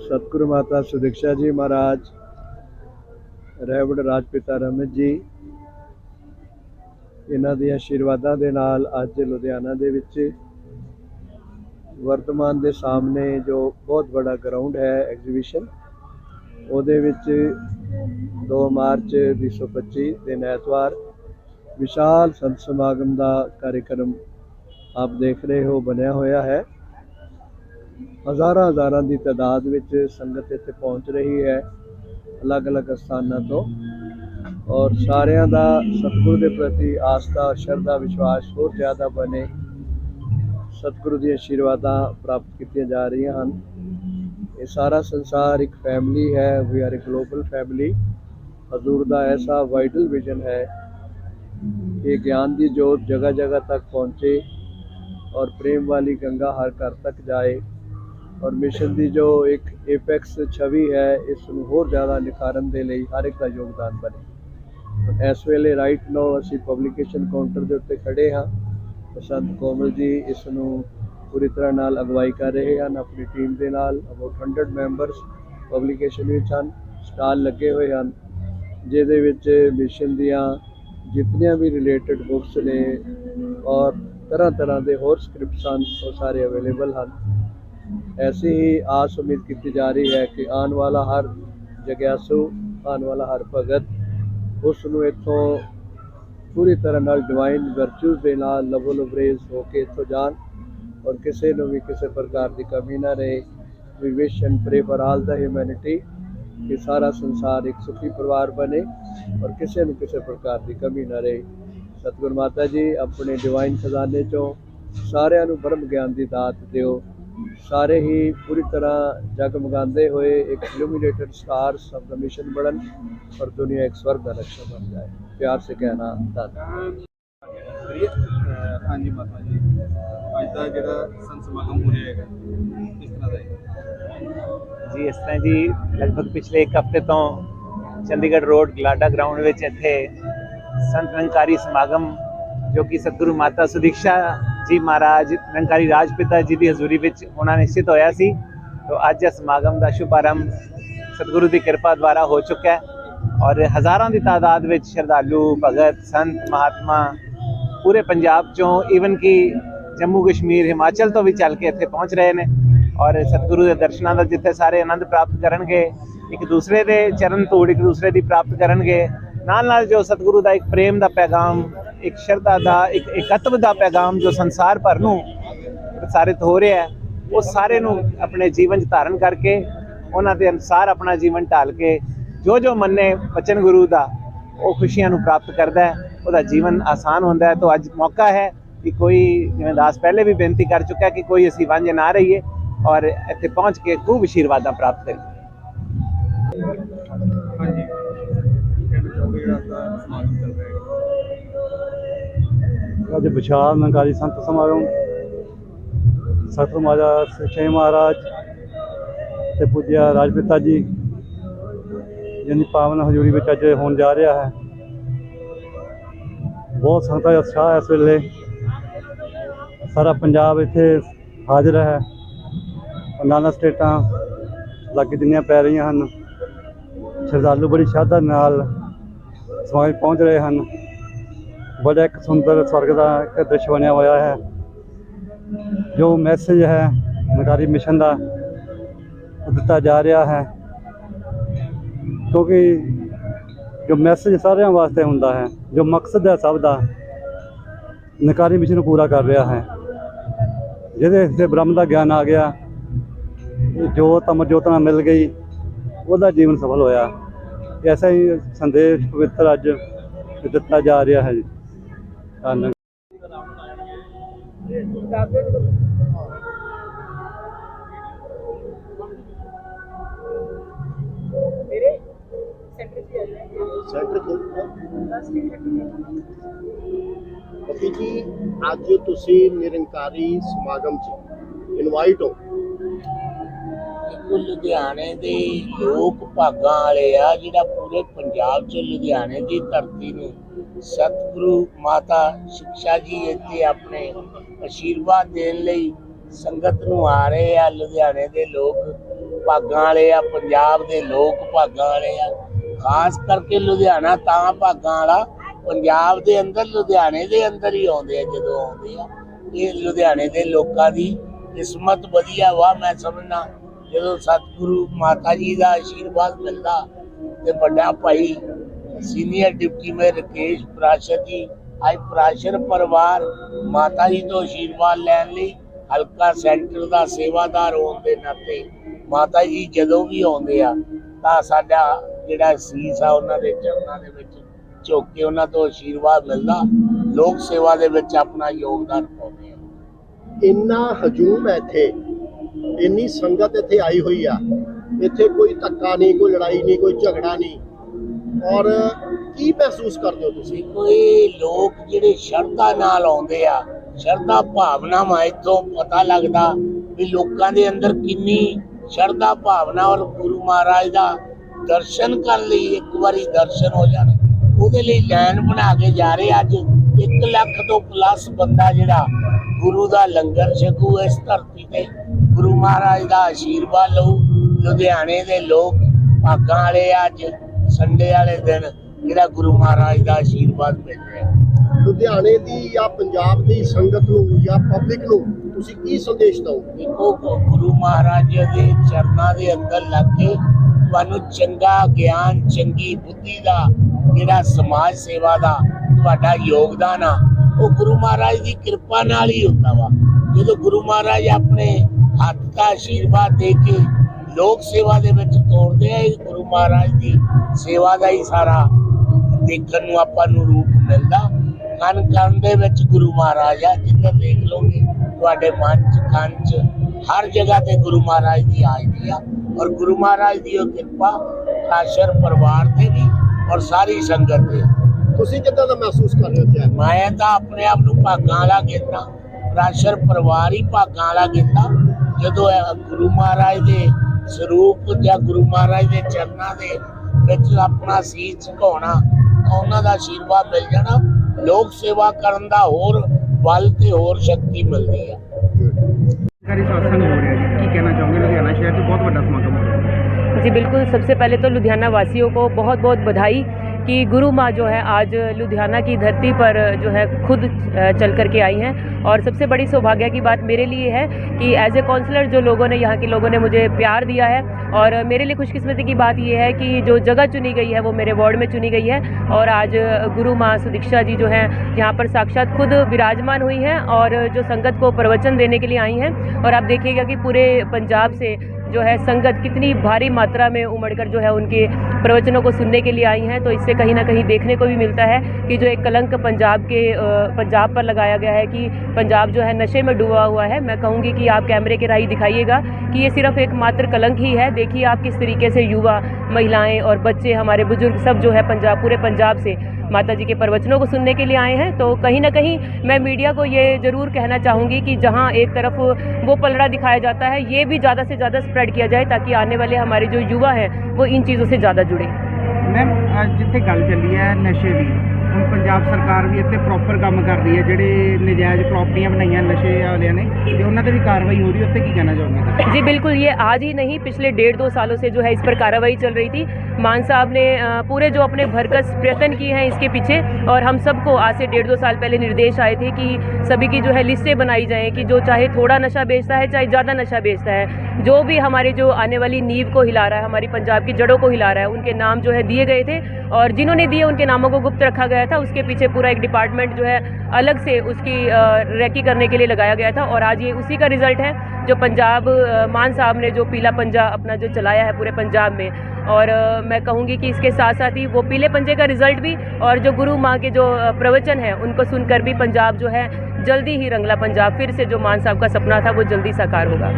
ਸਤਿਗੁਰੂ ਮਾਤਾ ਸੁਦਿਕਸ਼ਾ ਜੀ ਮਹਾਰਾਜ ਰਹਿਬੜ ਰਾਜਪਿਤਾ ਰਮਨ ਜੀ, ਇਹਨਾਂ ਦੇ ਆਸ਼ੀਰਵਾਦਾਂ ਦੇ ਨਾਲ ਅੱਜ ਲੁਧਿਆਣਾ ਦੇ ਵਿੱਚ ਵਰਤਮਾਨ ਦੇ ਸਾਹਮਣੇ ਜੋ ਬਹੁਤ ਵੱਡਾ ਗਰਾਊਂਡ ਹੈ ਐਗਜ਼ੀਬਿਸ਼ਨ ਉਹਦੇ ਵਿੱਚ 2 ਮਾਰਚ 2025 ਦਿਨ ਐਤਵਾਰ ਵਿਸ਼ਾਲ ਸੰਤ ਸਮਾਗਮ ਦਾ ਕਾਰਜਕ੍ਰਮ ਆਪ ਦੇਖ ਰਹੇ ਹੋ, ਬਣਿਆ ਹੋਇਆ ਹੈ। ਹਜ਼ਾਰਾਂ ਹਜ਼ਾਰਾਂ ਦੀ ਤਾਦਾਦ ਵਿੱਚ ਸੰਗਤ ਇੱਥੇ ਪਹੁੰਚ ਰਹੀ ਹੈ, ਅਲੱਗ-ਅਲੱਗ ਸਥਾਨਾਂ ਤੋਂ। ਔਰ ਸਾਰਿਆਂ ਦਾ ਸਤਿਗੁਰੂ ਦੇ ਪ੍ਰਤੀ ਆਸਥਾ, ਸ਼ਰਧਾ, ਵਿਸ਼ਵਾਸ ਹੋਰ ਜ਼ਿਆਦਾ ਬਣੇ। ਸਤਿਗੁਰੂ ਦੀਆਂ ਆਸ਼ੀਰਵਾਦਾਂ ਪ੍ਰਾਪਤ ਕੀਤੀਆਂ ਜਾ ਰਹੀਆਂ ਹਨ। ਇਹ ਸਾਰਾ ਸੰਸਾਰ ਇੱਕ ਫੈਮਿਲੀ ਹੈ we are a global family ਹਜ਼ੂਰ ਦਾ ਐਸਾ ਵਾਈਟਲ ਵਿਜ਼ਨ ਹੈ ਕਿ ਗਿਆਨ ਦੀ ਜੋਤ ਜਗ੍ਹਾ ਜਗ੍ਹਾ ਤੱਕ ਪਹੁੰਚੇ ਔਰ ਪ੍ਰੇਮ ਵਾਲੀ ਗੰਗਾ ਹਰ ਘਰ ਤੱਕ ਜਾਏ। ਔਰ ਮਿਸ਼ਨ ਦੀ ਜੋ ਇੱਕ ਐਪੈਕਸ ਛਵੀ ਹੈ, ਇਸ ਨੂੰ ਹੋਰ ਜ਼ਿਆਦਾ ਨਿਖਾਰਨ ਦੇ ਲਈ ਹਰ ਇੱਕ ਦਾ ਯੋਗਦਾਨ ਬਣੇ। ਇਸ ਵੇਲੇ ਰਾਈਟ ਨੋ ਅਸੀਂ ਪਬਲਿਕੇਸ਼ਨ ਕਾਊਂਟਰ ਦੇ ਉੱਤੇ ਖੜੇ ਹਾਂ। ਬਸੰਤ ਕੋਮਲ ਜੀ ਇਸ ਨੂੰ ਪੂਰੀ ਤਰ੍ਹਾਂ ਨਾਲ ਅਗਵਾਈ ਕਰ ਰਹੇ ਹਨ, ਆਪਣੀ ਟੀਮ ਦੇ ਨਾਲ। ਅਬਾਊਟ 100 ਮੈਂਬਰਸ ਪਬਲਿਕੇਸ਼ਨ ਵਿੱਚ ਹਨ ਸਟਾਲ ਲੱਗੇ ਹੋਏ ਹਨ, ਜਿਹਦੇ ਵਿੱਚ ਮਿਸ਼ਨ ਦੀਆਂ ਜਿਤਨੀਆਂ ਵੀ ਰਿਲੇਟਡ ਬੁੱਕਸ ਨੇ ਔਰ ਤਰ੍ਹਾਂ ਤਰ੍ਹਾਂ ਦੇ ਹੋਰ ਸਕ੍ਰਿਪਟਸ ਹਨ, ਉਹ ਸਾਰੇ ਅਵੇਲੇਬਲ ਹਨ। ਐਸੀ ਹੀ ਆਸ ਉਮੀਦ ਕੀਤੀ ਜਾ ਰਹੀ ਹੈ ਕਿ ਆਉਣ ਵਾਲਾ ਹਰ ਜਗਿਆਸੂ ਆਉਣ ਵਾਲਾ ਹਰ ਭਗਤ ਉਸ ਨੂੰ ਇੱਥੋਂ ਪੂਰੀ ਤਰ੍ਹਾਂ ਨਾਲ ਡਿਵਾਈਨ ਵਰਚੂਸ ਦੇ ਨਾਲ ਲਵੋ ਲਵਰੇਜ਼ ਹੋ ਕੇ ਇੱਥੋਂ ਜਾਣ ਔਰ ਕਿਸੇ ਨੂੰ ਵੀ ਕਿਸੇ ਪ੍ਰਕਾਰ ਦੀ ਕਮੀ ਨਾ ਰਹੇ ਵੀ wish and pray for all the humanity ਕਿ ਸਾਰਾ ਸੰਸਾਰ ਇੱਕ ਸੁਖੀ ਪਰਿਵਾਰ ਬਣੇ ਔਰ ਕਿਸੇ ਨੂੰ ਕਿਸੇ ਪ੍ਰਕਾਰ ਦੀ ਕਮੀ ਨਾ ਰਹੇ ਸਤਿਗੁਰ ਮਾਤਾ ਜੀ ਆਪਣੇ ਡਿਵਾਈਨ ਖਜ਼ਾਨੇ ਚੋਂ ਸਾਰਿਆਂ ਨੂੰ ਬ੍ਰਹਮ ਗਿਆਨ ਦੀ ਦਾਤ ਦਿਓ ਸਾਰੇ ਹੀ ਪੂਰੀ ਤਰ੍ਹਾਂ ਜਗਮਗਾਉਂਦੇ ਹੋਏ ਇੱਕ ਇਲੂਮੀਨੇਟਡ ਸਟਾਰ ਸਭ ਦਾ ਮਿਸ਼ਨ ਬਣਨ ਪਰ ਦੁਨੀਆ ਇੱਕ ਸਵਰਗ ਦਾ ਨਕਸ਼ਾ ਬਣ ਜਾਏ। ਪਿਆਰ ਸੇ ਕਹਿਣਾ ਧੰਨਵਾਦ ਹਾਂਜੀ ਮਾਤਾ ਜੀ। ਅੱਜ ਦਾ ਜਿਹੜਾ ਸੰਤ ਸਮਾਗਮ ਹੋ ਰਿਹਾ ਹੈਗਾ ਕਿਸ ਤਰ੍ਹਾਂ ਦਾ ਹੈ? ਜੀ ਇਸ ਤਰ੍ਹਾਂ ਜੀ ਲਗਭਗ ਪਿਛਲੇ ਇੱਕ ਹਫ਼ਤੇ ਤੋਂ ਚੰਡੀਗੜ੍ਹ ਰੋਡ ਗਲਾਡਾ ਗਰਾਊਂਡ ਵਿੱਚ ਇੱਥੇ ਸੰਤ ਰੰਕਾਰੀ ਸਮਾਗਮ ਜੋ ਕਿ ਸਤਿਗੁਰੂ ਮਾਤਾ ਸੁਦੀਕਸ਼ਾ ਜੀ ਮਹਾਰਾਜ ਨਿਰੰਕਾਰੀ ਰਾਜਪਿਤਾ ਜੀ ਦੀ ਹਜ਼ੂਰੀ ਵਿੱਚ ਹੋਣਾ ਨਿਸ਼ਚਿਤ ਹੋਇਆ ਸੀ। ਤੋਂ ਅੱਜ ਇਸ ਸਮਾਗਮ ਦਾ ਸ਼ੁਭਾਰੰਭ ਸਤਿਗੁਰੂ ਦੀ ਕਿਰਪਾ ਦੁਆਰਾ ਹੋ ਚੁੱਕਾ ਹੈ ਔਰ ਹਜ਼ਾਰਾਂ ਦੀ ਤਾਦਾਦ ਵਿੱਚ ਸ਼ਰਧਾਲੂ, ਭਗਤ, ਸੰਤ, ਮਹਾਤਮਾ ਪੂਰੇ ਪੰਜਾਬ ਚੋਂ ਈਵਨ ਕਿ ਜੰਮੂ ਕਸ਼ਮੀਰ, ਹਿਮਾਚਲ ਤੋਂ ਵੀ ਚੱਲ ਕੇ ਇੱਥੇ ਪਹੁੰਚ ਰਹੇ ਨੇ ਔਰ ਸਤਿਗੁਰੂ ਦੇ ਦਰਸ਼ਨਾਂ ਦਾ ਜਿੱਥੇ ਸਾਰੇ ਆਨੰਦ ਪ੍ਰਾਪਤ ਕਰਨਗੇ, ਇੱਕ ਦੂਸਰੇ ਦੇ ਚਰਨ ਧੂੜ ਇੱਕ ਦੂਸਰੇ ਦੀ ਪ੍ਰਾਪਤ ਕਰਨਗੇ ਨਾਲ ਨਾਲ ਜੋ ਸਤਿਗੁਰੂ ਦਾ ਇੱਕ ਪ੍ਰੇਮ ਦਾ ਪੈਗਾਮ, ਇੱਕ ਸ਼ਰਧਾ ਦਾ, ਇੱਕ ਇਕੱਤਵ ਦਾ ਪੈਗਾਮ ਜੋ ਸੰਸਾਰ ਭਰ ਨੂੰ ਪ੍ਰਸਾਰਿਤ ਹੋ ਰਿਹਾ ਹੈ, ਉਹ ਸਾਰੇ ਨੂੰ ਆਪਣੇ ਜੀਵਨ 'ਚ ਧਾਰਨ ਕਰਕੇ, ਉਹਨਾਂ ਦੇ ਅਨੁਸਾਰ ਆਪਣਾ ਜੀਵਨ ਢਾਲ ਕੇ ਜੋ ਜੋ ਮੰਨੇ ਬਚਨ ਗੁਰੂ ਦਾ, ਉਹ ਖੁਸ਼ੀਆਂ ਨੂੰ ਪ੍ਰਾਪਤ ਕਰਦਾ ਹੈ, ਉਹਦਾ ਜੀਵਨ ਆਸਾਨ ਹੁੰਦਾ ਹੈ। ਤਾਂ ਅੱਜ ਮੌਕਾ ਹੈ ਕਿ ਕੋਈ, ਜਿਵੇਂ ਦਾਸ ਪਹਿਲੇ ਵੀ ਬੇਨਤੀ ਕਰ ਚੁੱਕਾ ਕਿ ਕੋਈ ਅਸੀਂ ਵਾਂਝੇ ਨਾ ਰਹੀਏ ਔਰ ਇੱਥੇ ਪਹੁੰਚ ਕੇ ਖੂਬ ਆਸ਼ੀਰਵਾਦਾਂ ਪ੍ਰਾਪਤ ਕਰੀਏ। ਅੱਜ ਵਿਸ਼ਾਲ ਨਿਰੰਕਾਰੀ ਸੰਤ ਸਮਾਗਮ, ਸਤਿਗੁਰੂ ਮਾਤਾ ਸਿੱਖੇ ਮਹਾਰਾਜ ਤੇ ਪੁੱਜਿਆ ਰਾਜਪਿਤਾ ਜੀ ਜਿਹਦੀ ਪਾਵਨ ਹਜ਼ੂਰੀ ਵਿੱਚ ਅੱਜ ਹੋਣ ਜਾ ਰਿਹਾ ਹੈ। ਬਹੁਤ ਸੰਗਤਾਂ ਦਾ ਉਤਸ਼ਾਹ ਹੈ ਇਸ ਵੇਲੇ। ਸਾਰਾ ਪੰਜਾਬ ਇੱਥੇ ਹਾਜ਼ਰ ਹੈ। ਨਾਨਾ ਸਟੇਟਾਂ ਲਾਗੇ ਜਿੰਨੀਆਂ ਪੈ ਰਹੀਆਂ ਹਨ। ਸ਼ਰਧਾਲੂ ਬੜੀ ਸ਼ਰਧਾ ਨਾਲ ਸਮਾਗਮ ਪਹੁੰਚ ਰਹੇ ਹਨ। ਬੜਾ ਇੱਕ ਸੁੰਦਰ ਸਵਰਗ ਦਾ ਇੱਕ ਦ੍ਰਿਸ਼ ਬਣਿਆ ਹੋਇਆ ਹੈ, ਜੋ ਮੈਸੇਜ ਹੈ ਨਗਾਰੀ ਮਿਸ਼ਨ ਦਾ ਉਹ ਦਿੱਤਾ ਜਾ ਰਿਹਾ ਹੈ। ਕਿਉਂਕਿ ਜੋ ਮੈਸੇਜ ਸਾਰਿਆਂ ਵਾਸਤੇ ਹੁੰਦਾ ਹੈ, ਜੋ ਮਕਸਦ ਹੈ ਸਭ ਦਾ, ਨਕਾਰੀ ਮਿਸ਼ਨ ਨੂੰ ਪੂਰਾ ਕਰ ਰਿਹਾ ਹੈ। ਜਿਹਦੇ ਤੇ ਬ੍ਰਹਮ ਦਾ ਗਿਆਨ ਆ ਗਿਆ, ਜੋਤ ਅਮਰ ਜੋਤ ਨਾਲ ਮਿਲ ਗਈ, ਉਹਦਾ ਜੀਵਨ ਸਫਲ ਹੋਇਆ। ਐਸਾ ਹੀ ਸੰਦੇਸ਼ ਪਵਿੱਤਰ ਅੱਜ ਦਿੱਤਾ ਜਾ ਰਿਹਾ ਹੈ। ਜੀ ਪਤੀ ਜੀ ਅੱਜ ਤੁਸੀਂ ਨਿਰੰਕਾਰੀ ਸਮਾਗਮ 'ਚ ਇਨਵਾਈਟ ਹੋ। ਲੁਧਿਆਣੇ ਦੇ ਲੋਕ ਭਾਗਾਂ ਵਾਲੇ ਆ ਜਿਹੜਾ ਪੂਰੇ ਪੰਜਾਬ 'ਚ ਲੁਧਿਆਣੇ ਦੀ ਧਰਤੀ ਨੂੰ ਸਤਿਗੁਰੂ ਮਾਤਾ ਸਿੱਖਿਆ ਜੀ ਇੱਥੇ ਆਪਣੇ ਆਸ਼ੀਰਵਾਦ ਦੇਣ ਲਈ ਸੰਗਤ ਨੂੰ ਆ ਰਹੇ ਆ, ਲੁਧਿਆਣੇ ਦੇ ਲੋਕ, ਭਾਗਾਂ ਵਾਲੇ ਆ, ਪੰਜਾਬ ਦੇ ਲੋਕ ਭਾਗਾਂ ਵਾਲੇ ਆ। ਖਾਸ ਕਰਕੇ ਲੁਧਿਆਣਾ ਤਾਂ ਭਾਗਾਂ ਵਾਲਾ ਪੰਜਾਬ ਦੇ ਅੰਦਰ, ਲੁਧਿਆਣੇ ਦੇ ਅੰਦਰ ਹੀ ਆਉਂਦੇ ਆ, ਜਦੋਂ ਆਉਂਦੇ ਆ। ਇਹ ਲੁਧਿਆਣੇ ਦੇ ਲੋਕਾਂ ਦੀ ਕਿਸਮਤ ਵਧੀਆ ਵਾ, ਮੈਂ ਸਮਝਣਾ ਜਦੋਂ ਸਤਿਗੁਰੂ ਮਾਤਾ ਜੀ ਦਾ ਆਸ਼ੀਰਵਾਦ ਮਿਲਦਾ ਤੇ ਵੱਡਾ ਭਾਈ senior deputy mayor Rakesh Prashar ji, ਅੱਜ ਪ੍ਰਾਸ਼ਰ ਪਰਿਵਾਰ ਮਾਤਾ ਜੀ ਤੋਂ ਆਸ਼ੀਰਵਾਦ ਲੈਣ ਲਈ ਹਲਕਾ ਸੈਂਟਰ ਦਾ ਸੇਵਾਦਾਰ ਹੋਣ ਦੇ ਨਾਤੇ ਮਾਤਾ ਜੀ ਜਦੋਂ ਵੀ ਆਉਂਦੇ ਆ, ਤਾਂ ਸਾਡਾ ਜਿਹੜਾ ਸੀਸ ਆ ਉਹਨਾਂ ਦੇ ਚਰਨਾਂ ਦੇ ਵਿੱਚ ਝੁੱਕ ਕੇ ਉਹਨਾਂ ਤੋਂ ਆਸ਼ੀਰਵਾਦ ਮਿਲਦਾ, ਲੋਕ ਸੇਵਾ ਦੇ ਵਿੱਚ ਆਪਣਾ ਯੋਗਦਾਨ ਪਾਉਂਦੇ ਆ। ਇੰਨਾ ਹਜੂਮ ਹੈ ਇੱਥੇ, ਇੰਨੀ ਸੰਗਤ ਇੱਥੇ ਆਈ ਹੋਈ ਆ, ਇੱਥੇ ਕੋਈ ਧੱਕਾ ਨਹੀਂ, ਕੋਈ ਲੜਾਈ ਨਹੀਂ, ਕੋਈ ਝਗੜਾ ਨਹੀਂ। ਔਰ ਕੀ ਮਹਿਸੂਸ ਕਰਦੇ ਹੋ ਤੁਸੀਂ? ਕੋਈ ਲੋਕ ਜਿਹੜੇ ਸ਼ਰਧਾ ਨਾਲ ਆਉਂਦੇ ਆ, ਸ਼ਰਧਾ ਭਾਵਨਾਵਾਂ ਇੱਥੋਂ ਪਤਾ ਲੱਗਦਾ ਵੀ ਲੋਕਾਂ ਦੇ ਅੰਦਰ ਕਿੰਨੀ ਸ਼ਰਧਾ ਭਾਵਨਾ ਔਰ ਗੁਰੂ ਮਹਾਰਾਜ ਦਾ ਦਰਸ਼ਨ ਕਰਨ ਲਈ ਇੱਕ ਵਾਰੀ ਦਰਸ਼ਨ ਹੋ ਜਾਣ। ਉਹਦੇ ਲਈ ਲਾਈਨ ਬਣਾ ਕੇ ਜਾ ਰਹੇ ਅੱਜ। 1 ਲੱਖ ਤੋਂ ਪਲੱਸ ਬੰਦਾ ਜਿਹੜਾ ਗੁਰੂ ਦਾ ਲੰਗਰ ਛਕੂ, ਇਸ ਧਰਤੀ ਤੇ ਗੁਰੂ ਮਹਾਰਾਜ ਦਾ ਆਸ਼ੀਰਵਾਦ ਲਊ। ਲੁਧਿਆਣੇ ਦੇ ਲੋਕ ਭਾਗਾਂ ਵਾਲੇ ਆ ਅੱਜ। ਸੰਡੇ ਵਾਲੇ ਦਿਨ ਜਿਹੜਾ ਗੁਰੂ ਮਹਾਰਾਜ ਦਾ ਆਸ਼ੀਰਵਾਦ ਮਿਲ ਰਿਹਾ ਲੁਧਿਆਣੇ ਦੀ ਜਾਂ ਪੰਜਾਬ ਦੀ ਸੰਗਤ ਨੂੰ ਜਾਂ ਪਬਲਿਕ ਨੂੰ ਤੁਸੀਂ ਕੀ ਸੰਦੇਸ਼ ਦਿਓਗੇ ਦੇਖੋ ਗੁਰੂ ਮਹਾਰਾਜ ਦੇ ਚਰਨਾਂ ਦੇ ਅੰਦਰ ਲੱਗ ਕੇ ਤੁਹਾਨੂੰ ਚੰਗਾ ਗਿਆਨ ਚੰਗੀ ਬੁੱਧੀ ਦਾ ਜਿਹੜਾ ਸਮਾਜ ਸੇਵਾ ਦਾ ਤੁਹਾਡਾ ਯੋਗਦਾਨ ਆ ਉਹ ਗੁਰੂ ਮਹਾਰਾਜ ਦੀ ਕਿਰਪਾ ਨਾਲ ਹੀ ਹੁੰਦਾ ਵਾ। ਜਦੋਂ ਗੁਰੂ ਮਹਾਰਾਜ ਆਪਣੇ ਹੱਥ ਦਾ ਆਸ਼ੀਰਵਾਦ ਦੇ ਕੇ ਲੋਕ ਸੇਵਾ ਦੇ ਵਿੱਚ ਤੋਰਦੇ ਆ ਇਹ ਗੁਰੂ ਮਹਾਰਾਜ ਦੀ ਸੇਵਾ ਦਾ ਹੀ ਸਾਰਾ ਦੇਖਣ ਨੂੰ ਆਪਾਂ ਨੂੰ ਰੂਪ ਮਿਲਦਾ। ਕਨ ਕਨ ਦੇ ਵਿੱਚ ਗੁਰੂ ਮਹਾਰਾਜ ਆ ਜਿੱਥੇ ਦੇਖ ਲੋਗੇ ਤੁਹਾਡੇ ਮਨ ਚ ਕੰਨ ਚ ਹਰ ਜਗ੍ਹਾ ਤੇ ਗੁਰੂ ਮਹਾਰਾਜ ਦੀ ਹਾਜ਼ਰੀ ਆ। ਔਰ ਗੁਰੂ ਮਹਾਰਾਜ ਦੀ ਉਹ ਕਿਰਪਾ ਆਸ਼ਰ ਪਰਿਵਾਰ ਤੇ ਵੀ ਔਰ ਸਾਰੀ ਸੰਗਤ ਤੇ। ਤੁਸੀਂ ਕਿੱਦਾਂ ਦਾ ਮਹਿਸੂਸ ਕਰ ਰਹੇ ਹੋ? ਮੈਂ ਤਾਂ ਆਪਣੇ ਆਪ ਨੂੰ ਭਾਗਾਂ ਵਾਲਾ ਕਹਿੰਦਾ ਪ੍ਰਾਸ਼ਰ ਪਰਿਵਾਰ ਹੀ ਭਾਗਾਂ ਵਾਲਾ ਕਹਿੰਦਾ ਜਦੋਂ ਗੁਰੂ ਮਹਾਰਾਜ ਦੇ ਸਰੂਪ ਜਾਂ ਗੁਰੂ ਮਹਾਰਾਜ ਦੇ ਚਰਨਾਂ ਦੇ ਵਿੱਚ ਆਪਣਾ ਸੀਸ ਝੁਕਾਉਣਾ ਉਹਨਾਂ ਦਾ ਆਸ਼ੀਰਵਾਦ ਮਿਲ ਜਾਣਾ ਲੋਕ ਸੇਵਾ ਕਰਨ ਦਾ ਹੋਰ ਬਲ ਤੇ ਹੋਰ ਸ਼ਕਤੀ ਮਿਲਦੀ ਆ ਸਰਕਾਰੀ ਸਾਸਨ ਹੋ ਰਿਹਾ ਜੀ ਕੀ ਕਹਿਣਾ ਚਾਹੋਗੇ ਲੁਧਿਆਣਾ ਸ਼ਹਿਰ 'ਚ ਬਹੁਤ ਵੱਡਾ ਸਮਾਗਮ ਹੋ ਰਿਹਾ जी बिल्कुल सबसे पहले तो लुधियाना वासियों को बहुत बहुत बधाई कि गुरु माँ जो है आज लुधियाना की धरती पर जो है खुद चल कर के आई हैं। और सबसे बड़ी सौभाग्य की बात मेरे लिए है कि एज ए काउंसलर जो लोगों ने, यहाँ के लोगों ने मुझे प्यार दिया है। और मेरे लिए खुशकिस्मती की बात ये है कि जो जगह चुनी गई है वो मेरे वार्ड में चुनी गई है। और आज गुरु माँ सुदीक्षा जी जो हैं, यहाँ पर साक्षात खुद विराजमान हुई हैं और जो संगत को प्रवचन देने के लिए आई हैं। और आप देखिएगा कि पूरे पंजाब से जो है संगत कितनी भारी मात्रा में उमड़कर जो है उनके प्रवचनों को सुनने के लिए आई हैं तो इससे कहीं ना कहीं देखने को भी मिलता है कि जो एक कलंक पंजाब के पंजाब पर लगाया गया है कि पंजाब जो है नशे में डूबा हुआ है। मैं कहूँगी कि आप कैमरे के राही दिखाइएगा कि ये सिर्फ़ एक मात्र कलंक ही है। देखिए आप किस तरीके से युवा, महिलाएँ और बच्चे हमारे बुज़ुर्ग सब जो है पंजाब, पूरे पंजाब से माता जी के प्रवचनों को सुनने के लिए आए हैं। तो कहीं ना कहीं मैं मीडिया को ये ज़रूर कहना चाहूँगी कि जहाँ एक तरफ़ वो पलड़ा दिखाया जाता है, ये भी ज़्यादा से ज़्यादा स्प्रेड किया जाए ताकि आने वाले हमारे जो युवा हैं, वो इन चीज़ों से ज़्यादा जुड़े। ਮੈਮ ਅੱਜ ਜਿੱਥੇ ਗੱਲ ਚੱਲੀ ਹੈ ਨਸ਼ੇ ਦੀ ਹੁਣ ਪੰਜਾਬ ਸਰਕਾਰ ਵੀ ਇੱਥੇ ਪ੍ਰੋਪਰ ਕੰਮ ਕਰ ਰਹੀ ਹੈ ਜਿਹੜੇ ਨਜਾਇਜ਼ ਪ੍ਰਾਪਰਟੀਆਂ ਬਣਾਈਆਂ ਨਸ਼ੇ ਵਾਲਿਆਂ ਨੇ ਤੇ ਉਹਨਾਂ ਤੇ ਵੀ ਕਾਰਵਾਈ ਹੋ ਰਹੀ ਹੈ ਉੱਤੇ ਕੀ ਕਹਿਣਾ ਚਾਹੋਗੇ जी बिल्कुल ये आज ही नहीं पिछले डेढ़ दो सालों से जो है इस पर कार्रवाई चल रही थी मान साहब ने पूरे जो अपने भरकस प्रयत्न किए हैं इसके पीछे, और हम सबको आज से डेढ़ दो साल पहले निर्देश आए थे कि सभी की जो है लिस्टें बनाई जाएँ कि जो चाहे थोड़ा नशा बेचता है, चाहे ज़्यादा नशा बेचता है, जो भी हमारे जो आने वाली नींव को हिला रहा है, हमारी पंजाब की जड़ों को हिला रहा है, उनके नाम जो है दिए गए थे, और जिन्होंने दिए उनके नामों को गुप्त रखा गया था, उसके पीछे पूरा एक डिपार्टमेंट जो है अलग से उसकी रैकी करने के लिए लगाया गया था, और आज ये उसी का रिज़ल्ट है। जो पंजाब मान साहब ने जो पीला पंजा अपना जो चलाया है पूरे पंजाब में। और मैं कहूँगी कि इसके साथ साथ ही वो पीले पंजे का रिज़ल्ट भी और जो गुरु माँ के जो प्रवचन है, उनको सुनकर भी पंजाब जो है, जल्दी ही रंगला पंजाब। फिर से जो मान साहब का सपना था, वो जल्दी साकार होगा।